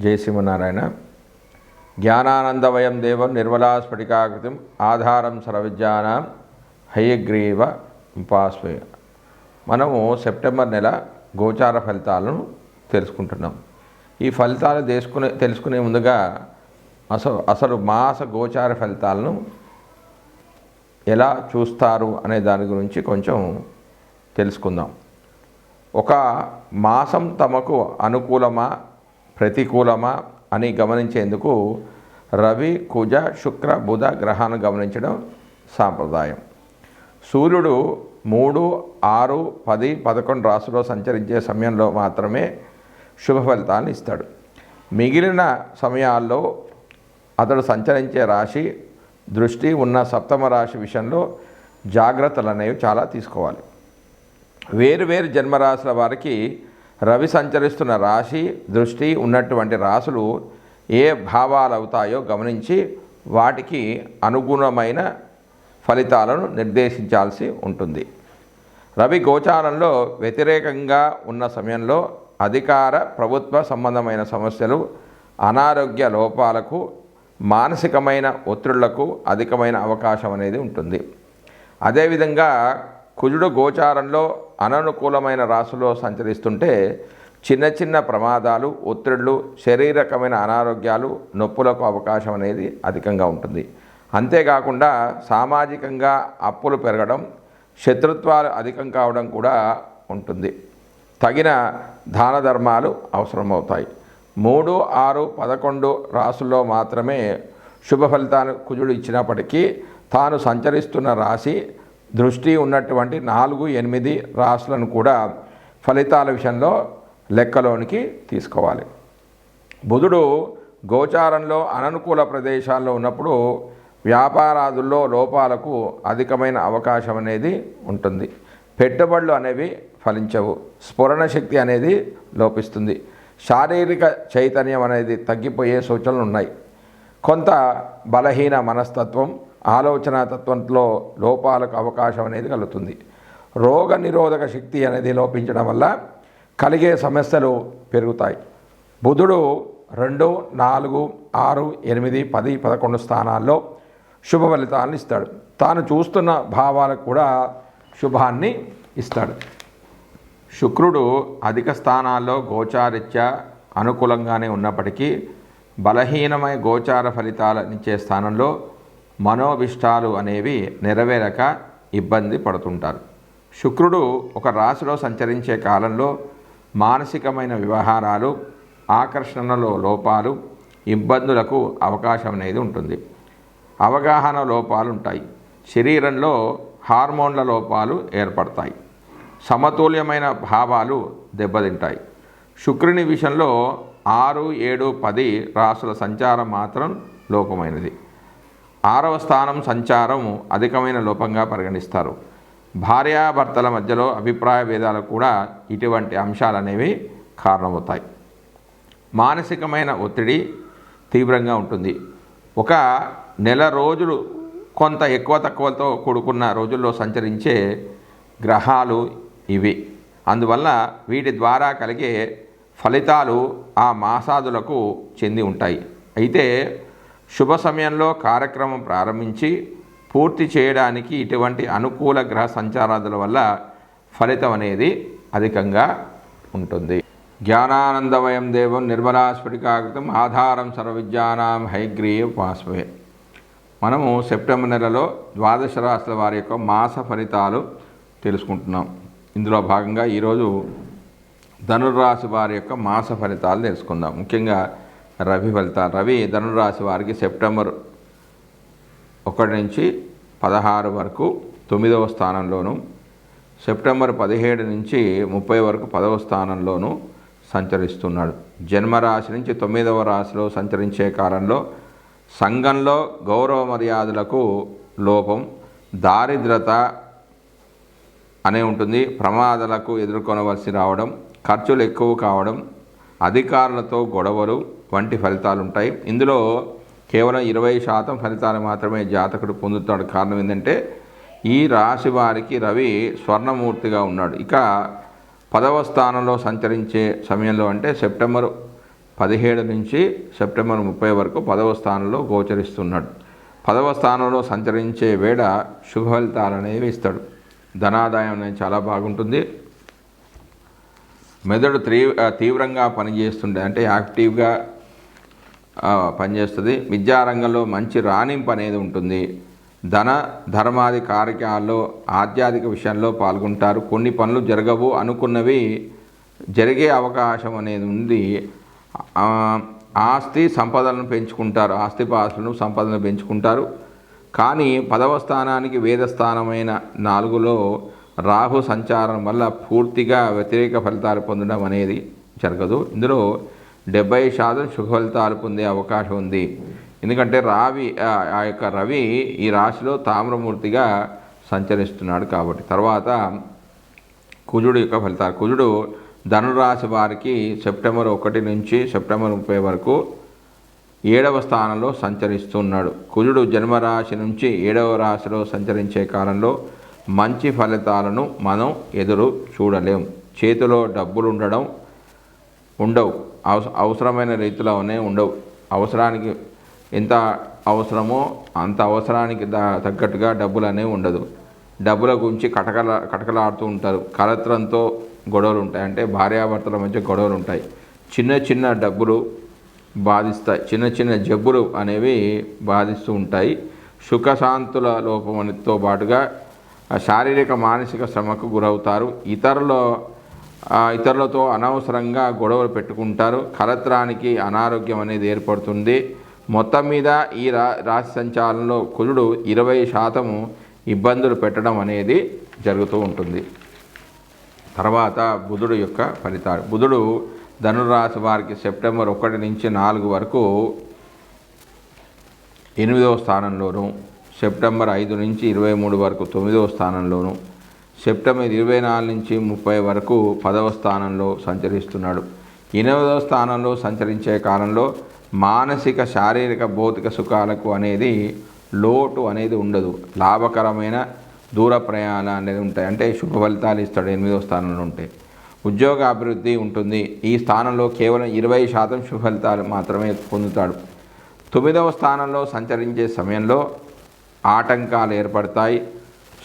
జయసింహనారాయణ జ్ఞానానందవయం దేవం నిర్మలా స్ఫటికాకృతిం ఆధారం సర్వవిద్యానాం హయగ్రీవ ఉపాస్వయ. మనము సెప్టెంబర్ నెల గోచార ఫలితాలను తెలుసుకుంటున్నాం. ఈ ఫలితాలు తెలుసుకునే తెలుసుకునే ముందుగా అసలు అసలు మాస గోచార ఫలితాలను ఎలా చూస్తారు అనే దాని గురించి కొంచెం తెలుసుకుందాం. ఒక మాసం తమకు అనుకూలమా ప్రతికూలమా అని గమనించేందుకు రవి కుజ శుక్ర బుధ గ్రహాన్ని గమనించడం సాంప్రదాయం. సూర్యుడు మూడు ఆరు పది పదకొండు రాసులో సంచరించే సమయంలో మాత్రమే శుభ ఫలితాలను ఇస్తాడు. మిగిలిన సమయాల్లో అతడు సంచరించే రాశి దృష్టి ఉన్న సప్తమ రాశి విషయంలో జాగ్రత్తలు అనేవి చాలా తీసుకోవాలి. వేరు వేరు జన్మరాశుల వారికి రవి సంచరిస్తున్న రాశి దృష్టి ఉన్నటువంటి రాశులు ఏ భావాలు అవుతాయో గమనించి వాటికి అనుగుణమైన ఫలితాలను నిర్దేశించాల్సి ఉంటుంది. రవి గోచారంలో వ్యతిరేకంగా ఉన్న సమయంలో అధికార ప్రభుత్వ సంబంధమైన సమస్యలు అనారోగ్య లోపాలకు మానసికమైన ఒత్తిళ్ళకు అధికమైన అవకాశం అనేది ఉంటుంది. అదేవిధంగా కుజుడు గోచారంలో అననుకూలమైన రాశిలో సంచరిస్తుంటే చిన్న చిన్న ప్రమాదాలు ఒత్తిళ్ళు శరీరకమైన అనారోగ్యాలు నొప్పులకు అవకాశం అనేది అధికంగా ఉంటుంది. అంతేకాకుండా సామాజికంగా అప్పులు పెరగడం శత్రుత్వాలు అధికం కావడం కూడా ఉంటుంది. తగిన దాన ధర్మాలు అవసరమవుతాయి. మూడు ఆరు పదకొండు రాసుల్లో మాత్రమే శుభ ఫలితాలు కుజుడు ఇచ్చినప్పటికీ తాను సంచరిస్తున్న రాశి దృష్టి ఉన్నటువంటి నాలుగు ఎనిమిది రాసులను కూడా ఫలితాల విషయంలో లెక్కలోనికి తీసుకోవాలి. బుధుడు గోచారంలో అననుకూల ప్రదేశాల్లో ఉన్నప్పుడు వ్యాపారాదుల్లో లోపాలకు అధికమైన అవకాశం అనేది ఉంటుంది. పెట్టుబడులు అనేవి ఫలించవు. స్ఫురణ శక్తి అనేది లోపిస్తుంది. శారీరక చైతన్యం అనేది తగ్గిపోయే సూచనలు ఉన్నాయి. కొంత బలహీన మనస్తత్వం ఆలోచన తత్వంలో లోపాలకు అవకాశం అనేది కలుగుతుంది. రోగ నిరోధక శక్తి అనేది లోపించడం వల్ల కలిగే సమస్యలు పెరుగుతాయి. బుధుడు రెండు నాలుగు ఆరు ఎనిమిది పది పదకొండు స్థానాల్లో శుభ ఫలితాలను ఇస్తాడు. తాను చూస్తున్న భావాలకు కూడా శుభాన్ని ఇస్తాడు. శుక్రుడు అధిక స్థానాల్లో గోచారిత్య అనుకూలంగానే ఉన్నప్పటికీ బలహీనమైన గోచార ఫలితాలనిచ్చే స్థానంలో మనోభిష్టాలు అనేవి నెరవేరక ఇబ్బంది పడుతుంటారు. శుక్రుడు ఒక రాశిలో సంచరించే కాలంలో మానసికమైన వ్యవహారాలు ఆకర్షణలో లోపాలు ఇబ్బందులకు అవకాశం అనేది ఉంటుంది. అవగాహన లోపాలు ఉంటాయి శరీరంలో హార్మోన్ల లోపాలు ఏర్పడతాయి. సమతుల్యమైన భావాలు దెబ్బతింటాయి. శుక్రుని విషయంలో ఆరు ఏడు పది రాసుల సంచారం మాత్రం లోపమైనది. ఆరవ స్థానం సంచారం అధికమైన లోపంగా పరిగణిస్తారు. భార్యాభర్తల మధ్యలో అభిప్రాయ భేదాలు కూడా ఇటువంటి అంశాలు అనేవి కారణమవుతాయి. మానసికమైన ఒత్తిడి తీవ్రంగా ఉంటుంది. ఒక నెల రోజులు కొంత ఎక్కువ తక్కువతో కూడుకున్న రోజుల్లో సంచరించే గ్రహాలు ఇవి. అందువల్ల వీటి ద్వారా కలిగే ఫలితాలు ఆ మాసాదులకు చెంది ఉంటాయి. అయితే శుభ సమయంలో కార్యక్రమం ప్రారంభించి పూర్తి చేయడానికి ఇటువంటి అనుకూల గ్రహ సంచారాదుల వల్ల ఫలితం అనేది అధికంగా ఉంటుంది. జ్ఞానానందమయం దేవం నిర్మలా స్ఫటికాకృతం ఆధారం సర్వవిద్యానాం హైగ్రీయ పాస్వే మనము సెప్టెంబర్ నెలలో ద్వాదశ రాశుల వారి యొక్క మాస ఫలితాలు తెలుసుకుంటున్నాం. ఇందులో భాగంగా ఈరోజు ధనుర్రాశి వారి యొక్క మాస ఫలితాలు తెలుసుకుందాం. ముఖ్యంగా రవి ఫలితాలు రవి ధనురాశి వారికి సెప్టెంబర్ ఒకటి నుంచి పదహారు వరకు తొమ్మిదవ స్థానంలోను సెప్టెంబర్ పదిహేడు నుంచి ముప్పై వరకు పదవ స్థానంలోను సంచరిస్తున్నాడు. జన్మరాశి నుంచి తొమ్మిదవ రాశిలో సంచరించే కాలంలో సంఘంలో గౌరవ మర్యాదలకు లోపం దారిద్రత అనే ఉంటుంది. ప్రమాదాలకు ఎదుర్కొనవలసి రావడం ఖర్చులు ఎక్కువ కావడం అధికారులతో గొడవలు వంటి ఫలితాలు ఉంటాయి ఇందులో కేవలం ఇరవై శాతం ఫలితాలు మాత్రమే జాతకుడు పొందుతాడు. కారణం ఏంటంటే ఈ రాశి వారికి రవి స్వర్ణమూర్తిగా ఉన్నాడు. ఇక పదవ స్థానంలో సంచరించే సమయంలో అంటే సెప్టెంబర్ పదిహేడు నుంచి సెప్టెంబర్ ముప్పై వరకు పదవ స్థానంలో గోచరిస్తున్నాడు. పదవ స్థానంలో సంచరించే వేళ శుభ ఫలితాలు అనేవి ఇస్తాడు. ధనాదాయం అనేది చాలా బాగుంటుంది. మెదడు తీ తీవ్రంగా పనిచేస్తుండే. అంటే యాక్టివ్గా పనిచేస్తుంది. విద్యారంగంలో మంచి రాణింపు అనేది ఉంటుంది. ధన ధర్మాది కార్యక్రమాల్లో ఆధ్యాత్మిక విషయంలో పాల్గొంటారు. కొన్ని పనులు జరగవు అనుకున్నవి జరిగే అవకాశం అనేది ఉంది. ఆస్తి సంపదలను పెంచుకుంటారు. ఆస్తి పాస్తులను సంపదలను పెంచుకుంటారు. కానీ పదవ స్థానానికి వేద స్థానమైన నాలుగులో రాహు సంచారం వల్ల పూర్తిగా వ్యతిరేక ఫలితాలు పొందడం అనేది జరగదు. ఇందులో డెబ్బై శాతం శుభ ఫలితాలు పొందే అవకాశం ఉంది. ఎందుకంటే రావి ఆ యొక్క రవి ఈ రాశిలో తామ్రమూర్తిగా సంచరిస్తున్నాడు కాబట్టి. తర్వాత కుజుడు యొక్క ఫలితాలు. కుజుడు ధనురాశి వారికి సెప్టెంబర్ ఒకటి నుంచి సెప్టెంబర్ ముప్పై వరకు ఏడవ స్థానంలో సంచరిస్తున్నాడు. కుజుడు జన్మరాశి నుంచి ఏడవ రాశిలో సంచరించే కాలంలో మంచి ఫలితాలను మనం ఎదురు చూడలేం. చేతిలో డబ్బులు ఉండడం ఉండవు. అవస అవసరమైన రీతిలోనే ఉండవు. అవసరానికి ఎంత అవసరమో అంత అవసరానికి తగ్గట్టుగా డబ్బులు అనేవి ఉండదు. డబ్బుల గురించి కటకల కటకలాడుతూ ఉంటారు. కలత్రంతో గొడవలు ఉంటాయి అంటే భార్యాభర్తల మధ్య గొడవలు ఉంటాయి చిన్న చిన్న డబ్బులు బాధిస్తాయి. చిన్న చిన్న జబ్బులు అనేవి బాధిస్తూ ఉంటాయి. సుఖశాంతుల లోపంతో పాటుగా శారీరక మానసిక శ్రమకు గురవుతారు. ఇతరుల ఇతరులతో అనవసరంగా గొడవలు పెట్టుకుంటారు. కలత్రానికి అనారోగ్యం అనేది ఏర్పడుతుంది. మొత్తం మీద ఈ రా రాశి సంచారంలో కుజుడు ఇరవై శాతము ఇబ్బందులు పెట్టడం అనేది జరుగుతూ ఉంటుంది. తర్వాత బుధుడు యొక్క ఫలితాలు. బుధుడు ధనురాశి వారికి సెప్టెంబర్ ఒకటి నుంచి నాలుగు వరకు ఎనిమిదవ స్థానంలోను సెప్టెంబర్ ఐదు నుంచి ఇరవై మూడు వరకు తొమ్మిదవ స్థానంలోను సెప్టెంబర్ ఇరవై నాలుగు నుంచి ముప్పై వరకు పదవ స్థానంలో సంచరిస్తున్నాడు. ఎనిమిదవ స్థానంలో సంచరించే కాలంలో మానసిక శారీరక భౌతిక సుఖాలకు అనేది లోటు అనేది ఉండదు. లాభకరమైన దూర ప్రయాణాలు అనేది ఉంటాయి. అంటే శుభ ఫలితాలు ఇస్తాడు ఎనిమిదవ స్థానంలో ఉంటే. ఉద్యోగ అభివృద్ధి ఉంటుంది. ఈ స్థానంలో కేవలం ఇరవై శాతం శుభ ఫలితాలు మాత్రమే పొందుతాడు. తొమ్మిదవ స్థానంలో సంచరించే సమయంలో ఆటంకాలు ఏర్పడతాయి.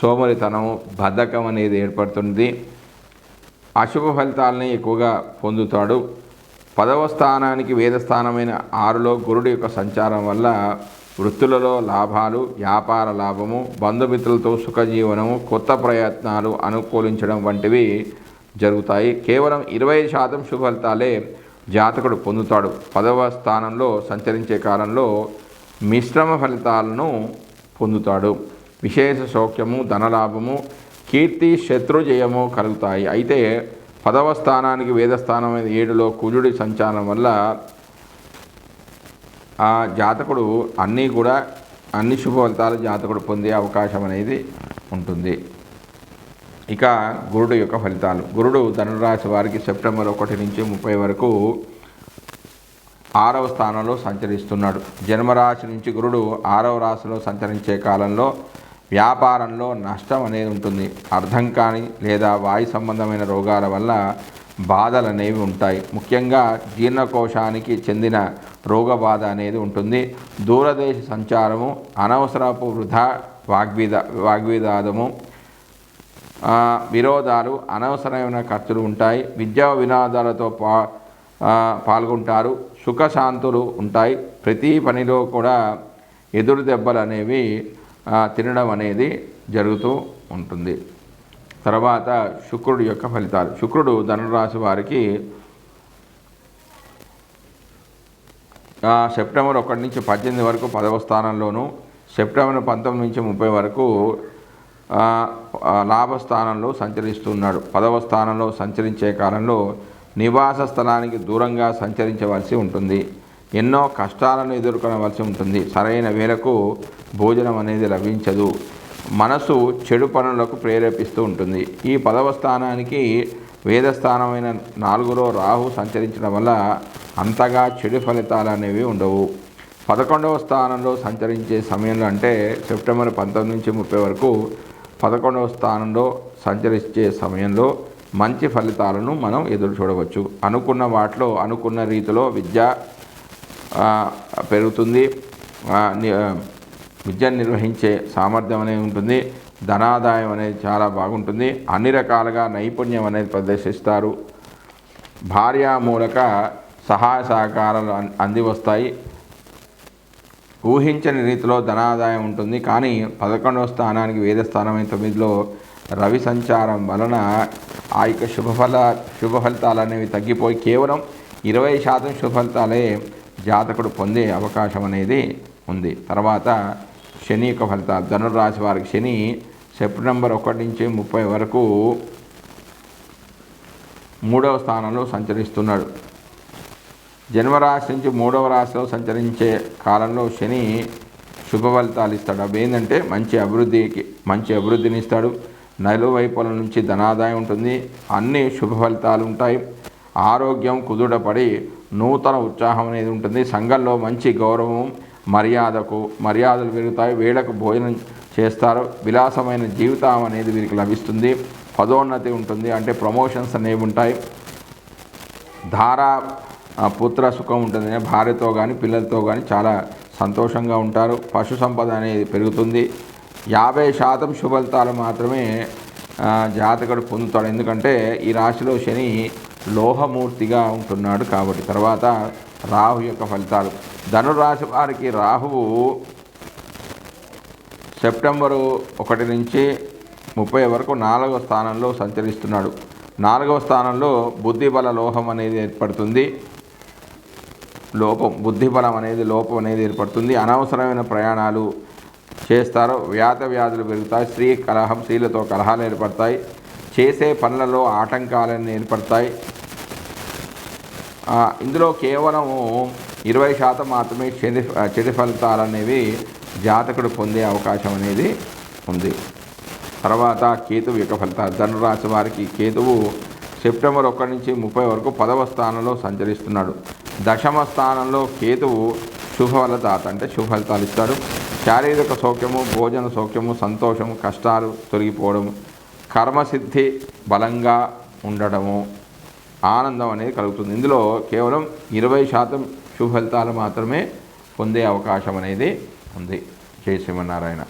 సోమరితనం బద్ధకం అనేది ఏర్పడుతుంది. అశుభ ఫలితాలని ఎక్కువగా పొందుతాడు. పదవ స్థానానికి వేదస్థానమైన ఆరులో గురుడు యొక్క సంచారం వల్ల వృత్తులలో లాభాలు వ్యాపార లాభము బంధుమిత్రులతో సుఖజీవనము కొత్త ప్రయత్నాలు అనుకూలించడం వంటివి జరుగుతాయి. కేవలం ఇరవై శాతం శుభ ఫలితాలే జాతకుడు పొందుతాడు. పదవ స్థానంలో సంచరించే కాలంలో మిశ్రమ ఫలితాలను పొందుతాడు. విశేష సౌఖ్యము ధనలాభము కీర్తి శత్రుజయము కలుగుతాయి. అయితే పదవ స్థానానికి వేదస్థానం ఏడులో కుజుడి సంచారం వల్ల ఆ జాతకుడు అన్నీ కూడా అన్ని శుభ ఫలితాలు జాతకుడు పొందే అవకాశం అనేది ఉంటుంది. ఇక గురుడు యొక్క ఫలితాలు. గురుడు ధనురాశి వారికి సెప్టెంబర్ ఒకటి నుంచి ముప్పై వరకు ఆరవ స్థానంలో సంచరిస్తున్నాడు. జన్మరాశి నుంచి గురుడు ఆరవ రాశిలో సంచరించే కాలంలో వ్యాపారంలో నష్టం అనేది ఉంటుంది. అర్థం కాని లేదా వాయు సంబంధమైన రోగాల వల్ల బాధలు అనేవి ఉంటాయి. ముఖ్యంగా జీర్ణకోశానికి చెందిన రోగ బాధ అనేది ఉంటుంది. దూరదేశ సంచారము అనవసరపు వృధా వాగ్విద వాగ్విదాదము విరోధాలు అనవసరమైన ఖర్చులు ఉంటాయి. విద్యా వినోదాలతో పా పాల్గొంటారు. సుఖశాంతులు ఉంటాయి. ప్రతి పనిలో కూడా ఎదురు దెబ్బలు అనేవి తినడం అనేది జరుగుతూ ఉంటుంది. తర్వాత శుక్రుడు యొక్క ఫలితాలు. శుక్రుడు ధనురాశి వారికి సెప్టెంబర్ ఒకటి నుంచి పద్దెనిమిది వరకు పదవ స్థానంలోను సెప్టెంబర్ పంతొమ్మిది నుంచి ముప్పై వరకు లాభస్థానంలో సంచరిస్తున్నాడు. పదవ స్థానంలో సంచరించే కాలంలో నివాస స్థలానికి దూరంగా సంచరించవలసి ఉంటుంది. ఎన్నో కష్టాలను ఎదుర్కొనవలసి ఉంటుంది. సరైన వేలకు భోజనం అనేది లభించదు. మనసు చెడు పనులకు ప్రేరేపిస్తూ ఉంటుంది. ఈ పదవ స్థానానికి వేదస్థానమైన నాలుగులో రాహు సంచరించడం వల్ల అంతగా చెడు ఫలితాలు అనేవి ఉండవు. పదకొండవ స్థానంలో సంచరించే సమయంలో అంటే సెప్టెంబర్ పంతొమ్మిది నుంచి ముప్పై వరకు పదకొండవ స్థానంలో సంచరించే సమయంలో మంచి ఫలితాలను మనం ఎదురు చూడవచ్చు. అనుకున్న వాటిలో అనుకున్న రీతిలో విద్య పెరుగుతుంది. విద్య విద్యను నిర్వహించే సామర్థ్యం అనేది ఉంటుంది. ధనాదాయం అనేది చాలా బాగుంటుంది. అన్ని రకాలుగా నైపుణ్యం అనేది ప్రదర్శిస్తారు. భార్య మూలక సహాయ సహకారాలు అంది వస్తాయి. ఊహించని రీతిలో ధనాదాయం ఉంటుంది. కానీ పదకొండవ స్థానానికి వేద స్థానమైన తొమ్మిదిలో రవి సంచారం వలన ఆ యొక్క శుభఫల శుభ ఫలితాలు అనేవి తగ్గిపోయి కేవలం ఇరవై శాతం శుభఫలితాలే జాతకుడు పొందే అవకాశం అనేది ఉంది. తర్వాత శని యొక్క ఫలితాలు. ధనుర్రాశి వారికి శని సెప్టెంబర్ ఒకటి నుంచి ముప్పై వరకు మూడవ స్థానంలో సంచరిస్తున్నాడు. జన్మరాశి నుంచి మూడవ రాశిలో సంచరించే కాలంలో శని శుభ ఫలితాలు ఇస్తాడు. అవి ఏంటంటే మంచి అభివృద్ధికి మంచి అభివృద్ధిని ఇస్తాడు. నలువైపుల నుంచి ధనాదాయం ఉంటుంది. అన్ని శుభ ఫలితాలు ఉంటాయి. ఆరోగ్యం కుదుటపడి నూతన ఉత్సాహం అనేది ఉంటుంది. సంఘంలో మంచి గౌరవం మర్యాదకు మర్యాదలు పెరుగుతాయి. వేళకు భోజనం చేస్తారు. విలాసమైన జీవితం అనేది వీరికి లభిస్తుంది. పదోన్నతి ఉంటుంది. అంటే ప్రమోషన్స్ అనేవి ఉంటాయి. ధారా పుత్ర సుఖం ఉంటుంది. భార్యతో కానీ పిల్లలతో కానీ చాలా సంతోషంగా ఉంటారు. పశు సంపద అనేది పెరుగుతుంది. యాభై శాతం శుభలితాలు మాత్రమే జాతకుడు పొందుతాడు. ఎందుకంటే ఈ రాశిలో శని లోహమూర్తిగా ఉంటున్నాడు కాబట్టి. తర్వాత రాహు యొక్క ఫలితాలు. ధనురాశి వారికి రాహువు సెప్టెంబరు ఒకటి నుంచి ముప్పై వరకు నాలుగవ స్థానంలో సంచరిస్తున్నాడు. నాలుగవ స్థానంలో బుద్ధిబల లోహం అనేది ఏర్పడుతుంది. లోపం బుద్ధిబలం అనేది లోపం అనేది ఏర్పడుతుంది. అనవసరమైన ప్రయాణాలు చేస్తారు వ్యాధ వ్యాధులు పెరుగుతాయి స్త్రీ కలహం స్త్రీలతో కలహాలు ఏర్పడతాయి చేసే పనులలో ఆటంకాలను ఏర్పడతాయి. ఇందులో కేవలం ఇరవై శాతం మాత్రమే చెడు చెడు ఫలితాలు అనేవి జాతకుడు పొందే అవకాశం అనేది ఉంది. తర్వాత కేతువు యొక్క ఫలితాలు. ధనురాశి వారికి కేతువు సెప్టెంబర్ ఒకటి నుంచి ముప్పై వరకు పదవ స్థానంలో సంచరిస్తున్నాడు. దశమ స్థానంలో కేతువు శుభఫలదాత అంటే శుభ ఫలితాలు ఇస్తాడు శారీరక సౌఖ్యము భోజన సౌఖ్యము సంతోషము కష్టాలు తొలగిపోవడము కర్మసిద్ధి బలంగా ఉండడము ఆనందం అనేది కలుగుతుంది. ఇందులో కేవలం ఇరవై శాతం శుభ ఫలితాలు మాత్రమే పొందే అవకాశం అనేది ఉంది. జై శ్రీమన్నారాయణ.